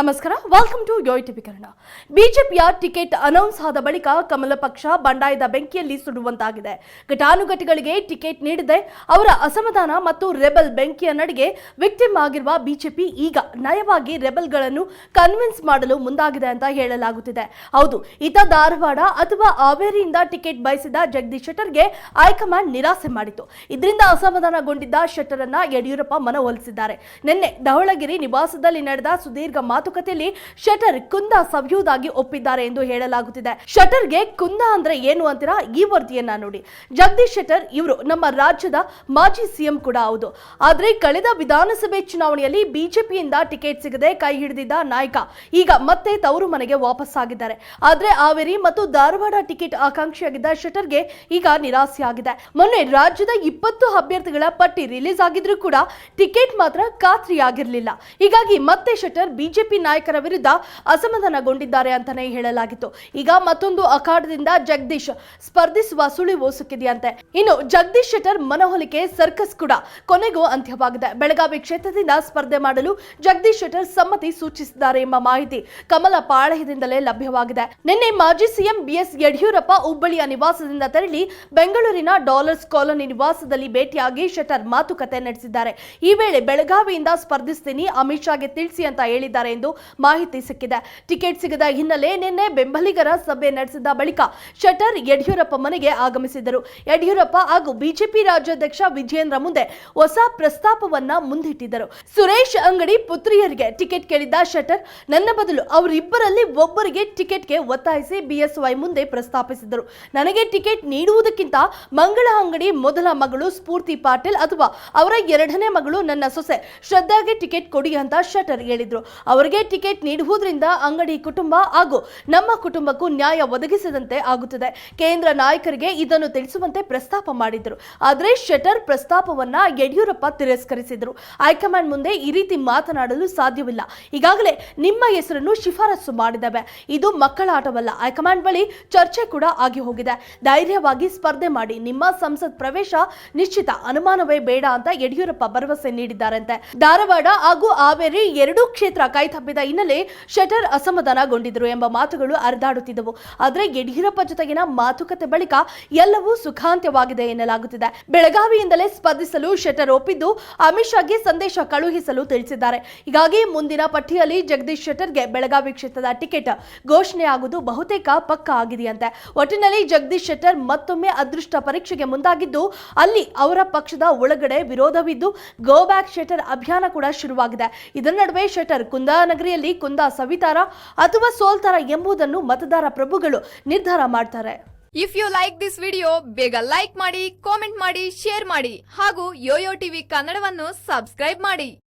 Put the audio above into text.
ನಮಸ್ಕಾರ. Welcome to ಯೋಯ್ TV Kannada ಬಿಜೆಪಿಯ ticket announce ಆದ ಬಳಿಕ ಕಮಲ ಪಕ್ಷ ಬಂಡಾಯದ ಬೆಂಕಿಯಲ್ಲಿ ಸುಡುವಂತಾಗಿದೆ. ಘಟಾನುಘಟಿಗಳಿಗೆ ಟಿಕೆಟ್ ನೀಡದೆ. ಅವರ ಅಸಮಾಧಾನ ಮತ್ತು ರೆಬಲ್ ಬೆಂಕಿಯ ನಡುಗೆ ವಿಕ್ಟಿಮ್ ಆಗಿರುವ ಬಿಜೆಪಿ ಈಗ ನಯವಾಗಿ ರೆಬೆಲ್ಗಳನ್ನು ಕನ್ವಿನ್ಸ್ ಮಾಡಲು ಮುಂದಾಗಿದೆ ಅಂತ ಹೇಳಲಾಗುತ್ತಿದೆ. ಹೌದು ಇತ ಧಾರವಾಡ ಅಥವಾ ಹಾವೇರಿಯಿಂದ ಟಿಕೆಟ್ ಬಯಸಿದ ಜಗದೀಶ್ ಶೆಟ್ಟರ್ಗೆ ಹೈಕಮಾಂಡ್ ನಿರಾಸೆ ಮಾಡಿತು ಇದರಿಂದ ಅಸಮಾಧಾನಗೊಂಡಿದ್ದ ಶೆಟ್ಟರ್ ಅನ್ನ ಯಡಿಯೂರಪ್ಪ ಮನವೊಲಿಸಿದ್ದಾರೆ. ನಿನ್ನೆ ಧವಳಗಿರಿ ನಿವಾಸದಲ್ಲಿ ನಡೆದ ಸುದೀರ್ಘ ಮಾತುಕತೆಯಲ್ಲಿ ಶಟರ್ ಕುಂದ ಸವಿಯುವುದಾಗಿ ಒಪ್ಪಿದ್ದಾರೆ ಎಂದು ಹೇಳಲಾಗುತ್ತಿದೆ. ಶಟರ್ಗೆ ಕುಂದ ಅಂದ್ರೆ ಏನು ಅಂತೀರಾ? ಈ ವರದಿಯನ್ನ ನೋಡಿ. ಜಗದೀಶ್ ಶೆಟ್ಟರ್ ಇವರು ನಮ್ಮ ರಾಜ್ಯದ ಮಾಜಿ ಸಿಎಂ ಕೂಡ ಹೌದು. ಆದ್ರೆ ಕಳೆದ ವಿಧಾನಸಭೆ ಚುನಾವಣೆಯಲ್ಲಿ ಬಿಜೆಪಿಯಿಂದ ಟಿಕೆಟ್ ಸಿಗದೆ ಕೈ ಹಿಡಿದಿದ್ದ ನಾಯಕ ಈಗ ಮತ್ತೆ ತವರು ಮನೆಗೆ ವಾಪಸ್ ಆಗಿದ್ದಾರೆ ಆದ್ರೆ ಹಾವೇರಿ ಮತ್ತು ಧಾರವಾಡ ಟಿಕೆಟ್ ಆಕಾಂಕ್ಷಿಯಾಗಿದ್ದ ಶೆಟ್ಟರ್ಗೆ ಈಗ ನಿರಾಸೆಯಾಗಿದೆ ಮೊನ್ನೆ ರಾಜ್ಯದ ಇಪ್ಪತ್ತು ಅಭ್ಯರ್ಥಿಗಳ ಪಟ್ಟಿ ರಿಲೀಸ್ ಆಗಿದ್ರೂ ಕೂಡ ಟಿಕೆಟ್ ಮಾತ್ರ ಖಾತ್ರಿಯಾಗಿರಲಿಲ್ಲ. ಹೀಗಾಗಿ ಮತ್ತೆ ಶೆಟ್ಟರ್ ಬಿಜೆಪಿ ನಾಯಕರ ವಿರುದ್ಧ ಅಸಮಾಧಾನಗೊಂಡಿದ್ದಾರೆ ಅಂತಾನೆ ಹೇಳಲಾಗಿತ್ತು. ಈಗ ಮತ್ತೊಂದು ಅಖಾಡದಿಂದ ಜಗದೀಶ್ ಸ್ಪರ್ಧಿಸುವ ಸುಳಿವು ಸಿಕ್ಕಿದೆಯಂತೆ. ಇನ್ನು ಜಗದೀಶ್ ಶೆಟ್ಟರ್ ಮನವೊಲಿಕೆ ಸರ್ಕಸ್ ಕೂಡ ಕೊನೆಗೂ ಅಂತ್ಯವಾಗಿದೆ. ಬೆಳಗಾವಿ ಕ್ಷೇತ್ರದಿಂದ ಸ್ಪರ್ಧೆ ಮಾಡಲು ಜಗದೀಶ್ ಶೆಟ್ಟರ್ ಸಮ್ಮತಿ ಸೂಚಿಸಿದ್ದಾರೆ ಎಂಬ ಮಾಹಿತಿ ಕಮಲ ಪಾಳಯದಿಂದಲೇ ಲಭ್ಯವಾಗಿದೆ. ನಿನ್ನೆ ಮಾಜಿ ಸಿಎಂ ಬಿಎಸ್ ಯಡಿಯೂರಪ್ಪ ಹುಬ್ಬಳ್ಳಿಯ ನಿವಾಸದಿಂದ ತೆರಳಿ ಬೆಂಗಳೂರಿನ ಡಾಲರ್ಸ್ ಕಾಲೋನಿ ನಿವಾಸದಲ್ಲಿ ಭೇಟಿಯಾಗಿ ಶೆಟ್ಟರ್ ಮಾತುಕತೆ ನಡೆಸಿದ್ದಾರೆ. ಈ ವೇಳೆ ಬೆಳಗಾವಿಯಿಂದ ಸ್ಪರ್ಧಿಸ್ತೀನಿ, ಅಮಿತ್ ಶಾಗೆ ತಿಳಿಸಿ ಅಂತ ಹೇಳಿದ್ದಾರೆ ಎಂದು ಮಾಹಿತಿ ಸಿಕ್ಕಿದೆ. ಟಿಕೆಟ್ ಸಿಗದ ಹಿನ್ನೆಲೆ ನಿನ್ನೆ ಬೆಂಬಲಿಗರ ಸಭೆ ನಡೆಸಿದ ಬಳಿಕ ಶಟರ್ ಯಡಿಯೂರಪ್ಪ ಮನೆಗೆ ಆಗಮಿಸಿದರು. ಯಡಿಯೂರಪ್ಪ ಹಾಗೂ ಬಿಜೆಪಿ ರಾಜ್ಯಾಧ್ಯಕ್ಷ ವಿಜಯೇಂದ್ರ ಮುಂದೆ ಹೊಸ ಪ್ರಸ್ತಾಪವನ್ನ ಮುಂದಿಟ್ಟಿದ್ದರು. ಸುರೇಶ್ ಅಂಗಡಿ ಪುತ್ರಿಯರಿಗೆ ಟಿಕೆಟ್ ಕೇಳಿದ್ದ ಶಟರ್, ನನ್ನ ಬದಲು ಅವರಿಬ್ಬರಲ್ಲಿ ಒಬ್ಬರಿಗೆ ಟಿಕೆಟ್ಗೆ ಒತ್ತಾಯಿಸಿ ಬಿಎಸ್ವೈ ಮುಂದೆ ಪ್ರಸ್ತಾಪಿಸಿದರು. ನನಗೆ ಟಿಕೆಟ್ ನೀಡುವುದಕ್ಕಿಂತ ಮಂಗಳ ಅಂಗಡಿ ಮೊದಲ ಮಗಳು ಸ್ಫೂರ್ತಿ ಪಾಟೀಲ್ ಅಥವಾ ಅವರ ಎರಡನೇ ಮಗಳು ನನ್ನ ಸೊಸೆ ಶ್ರದ್ಧಾಗೆ ಟಿಕೆಟ್ ಕೊಡಿ ಅಂತ ಶಟರ್ ಹೇಳಿದ್ರು. ಅವರಿಗೆ ಟಿಕೆಟ್ ನೀಡುವುದರಿಂದ ಅಂಗಡಿ ಕುಟುಂಬ ಹಾಗೂ ನಮ್ಮ ಕುಟುಂಬಕ್ಕೂ ನ್ಯಾಯ ಒದಗಿಸಿದಂತೆ ಆಗುತ್ತದೆ. ಕೇಂದ್ರ ನಾಯಕರಿಗೆ ಇದನ್ನು ತಿಳಿಸುವಂತೆ ಪ್ರಸ್ತಾಪ ಮಾಡಿದ್ರು ಆದರೆ ಶೆಟರ್ ಪ್ರಸ್ತಾಪವನ್ನ ಯಡಿಯೂರಪ್ಪ ತಿರಸ್ಕರಿಸಿದ್ರು. ಹೈಕಮಾಂಡ್ ಮುಂದೆ ಈ ರೀತಿ ಮಾತನಾಡಲು ಸಾಧ್ಯವಿಲ್ಲ. ಈಗಾಗಲೇ ನಿಮ್ಮ ಹೆಸರನ್ನು ಶಿಫಾರಸು ಮಾಡಿದವೆ. ಇದು ಮಕ್ಕಳ ಆಟವಲ್ಲ. ಹೈಕಮಾಂಡ್ ಬಳಿ ಚರ್ಚೆ ಕೂಡ ಆಗಿ ಹೋಗಿದೆ. ಧೈರ್ಯವಾಗಿ ಸ್ಪರ್ಧೆ ಮಾಡಿ. ನಿಮ್ಮ ಸಂಸತ್ ಪ್ರವೇಶ ನಿಶ್ಚಿತ. ಅನುಮಾನವೇ ಬೇಡ ಅಂತ ಯಡಿಯೂರಪ್ಪ ಭರವಸೆ ನೀಡಿದ್ದಾರಂತೆ. ಧಾರವಾಡ ಹಾಗೂ ಹಾವೇರಿ ಎರಡೂ ಕ್ಷೇತ್ರ ಕೈತಪ್ಪಿದ ಹಿನ್ನೆಲೆ ಶೆಟರ್ ಅಸಮಾಧಾನಗೊಂಡಿದ್ರು ಎಂಬ ಮಾತುಗಳು ಹರಿದಾಡುತ್ತಿದ್ದವು. ಆದರೆ ಯಡಿಯೂರಪ್ಪ ಜೊತೆಗಿನ ಮಾತುಕತೆ ಬಳಿಕ ಎಲ್ಲವೂ ಸುಖಾಂತ್ಯವಾಗಿದೆ ಎನ್ನಲಾಗುತ್ತಿದೆ. ಬೆಳಗಾವಿಯಿಂದಲೇ ಸ್ಪರ್ಧಿಸಲು ಶೆಟರ್ ಒಪ್ಪಿದ್ದು ಅಮಿತ್ ಶಾಗೆ ಸಂದೇಶ ಕಳುಹಿಸಲು ತಿಳಿಸಿದ್ದಾರೆ. ಹೀಗಾಗಿ ಮುಂದಿನ ಪಟ್ಟಿಯಲ್ಲಿ ಜಗದೀಶ್ ಶೆಟ್ಟರ್ಗೆ ಬೆಳಗಾವಿ ಕ್ಷೇತ್ರದ ಟಿಕೆಟ್ ಘೋಷಣೆಯಾಗುವುದು ಬಹುತೇಕ ಪಕ್ಕ ಆಗಿದೆಯಂತೆ. ಒಟ್ಟಿನಲ್ಲಿ ಜಗದೀಶ್ ಶೆಟ್ಟರ್ ಮತ್ತೊಮ್ಮೆ ಅದೃಷ್ಟ ಪರೀಕ್ಷೆಗೆ ಮುಂದಾಗಿದ್ದು, ಅಲ್ಲಿ ಅವರ ಪಕ್ಷದ ಒಳಗಡೆ ವಿರೋಧವಿದ್ದು, ಗೋ ಬ್ಯಾಕ್ ಶೆಟ್ಟರ್ ಅಭಿಯಾನ ಕೂಡ ಶುರುವಾಗಿದೆ. ಇದರ ನಡುವೆ ಶೆಟ್ಟರ್ ಕುಂದಾನಗರಿಯಲ್ಲಿ ಕುಂದ ಸವಿತಾರ ಅಥವಾ ಸೋಲ್ತಾರ ಎಂಬುದನ್ನು ಮತದಾರ ಪ್ರಭುಗಳು ನಿರ್ಧಾರ ಮಾಡ್ತಾರೆ. If you like this video ಬೇಗ ಲೈಕ್ ಮಾಡಿ ಕಾಮೆಂಟ್ ಮಾಡಿ ಶೇರ್ ಮಾಡಿ ಹಾಗೂ ಯೋಯೋ ಟಿವಿ ಕನ್ನಡವನ್ನು ಸಬ್ಸ್ಕ್ರೈಬ್ ಮಾಡಿ.